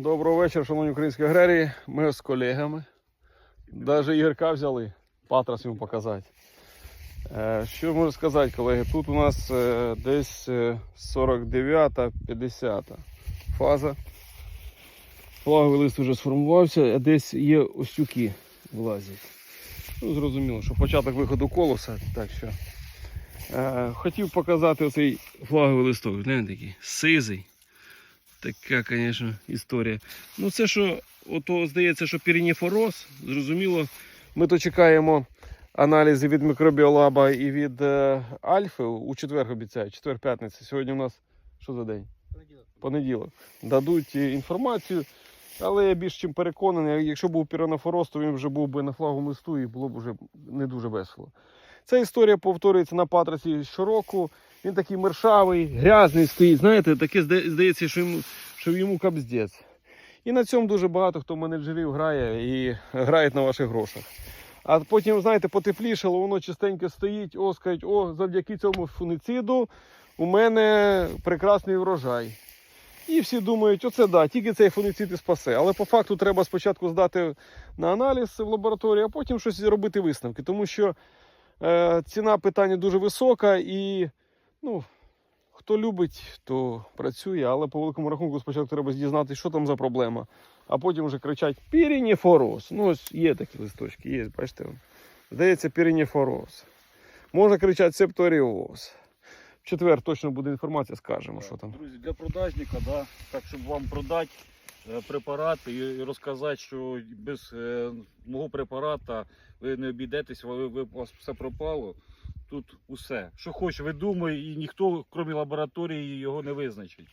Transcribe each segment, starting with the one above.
Доброго вечора, шановні українські аграрії. Ми з колегами. Навіть Ігорка взяли, патрас йому показати. Е, Що можу сказати, колеги? Тут у нас е, десь 49-50 фаза. Флаговий лист вже сформувався, а десь є остюки влазять. Ну, зрозуміло, що початок виходу колоса, так що. Е, хотів показати оцей флаговий листок. Гляньте такий сизий. Така, звісно, історія. Ну, це що, ото здається, що пірініфороз, зрозуміло. Ми то чекаємо аналізи від мікробіолаба і від е, Альфи у четвер обіцяють, четвер п'ятниця. Сьогодні у нас що за день? Понеділок. Дадуть е, інформацію. Але я більш чим переконаний, якщо був піранофороз, то він вже був би на флагу листу і було б вже не дуже весело. Ця історія повторюється на патрасі щороку. Він такий мершавий, грязний стоїть. Знаєте, таке здається, що йому, що йому капздець. І на цьому дуже багато хто менеджерів грає і грають на ваших грошах. А потім, знаєте, потеплішало, воно частенько стоїть, о, скажуть, о, завдяки цьому фунициду у мене прекрасний врожай. І всі думають, оце да, тільки цей фуницид і спасе. Але по факту треба спочатку здати на аналіз в лабораторії, а потім щось робити висновки. Тому що е, ціна питання дуже висока і ну, хто любить, то працює, але по великому рахунку спочатку треба дізнатися, що там за проблема. А потім вже кричать пірініфороз. Ну, ось є такі листочки, є, бачите. Здається, пірініфороз. Можна кричати септоріоз. В четвер точно буде інформація, скажемо, що там. Друзі, для продажника, да, так щоб вам продати е, препарат і, розказати, що без е, мого препарата ви не обійдетесь, ви, ви, у вас все пропало. Тут усе. Що хоче, видумує, і ніхто, крім лабораторії, його не визначить.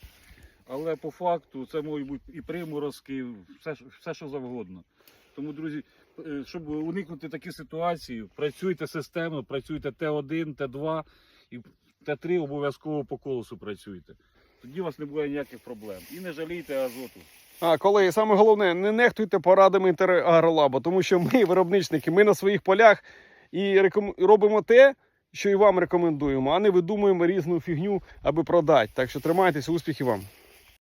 Але по факту це можуть бути і приморозки, все, все що завгодно. Тому, друзі, е, щоб уникнути такі ситуації, працюйте системно, працюйте Т1, Т2 і Т3 обов'язково по колесу працюйте. Тоді у вас не буде ніяких проблем. І не жалійте азоту. А, колеги, саме головне, не нехтуйте порадами Інтерагролаба, тому що ми, виробничники, ми на своїх полях і реком- робимо те, що і вам рекомендуємо, а не видумуємо різну фігню, аби продати. Так що тримайтеся, успіхів вам.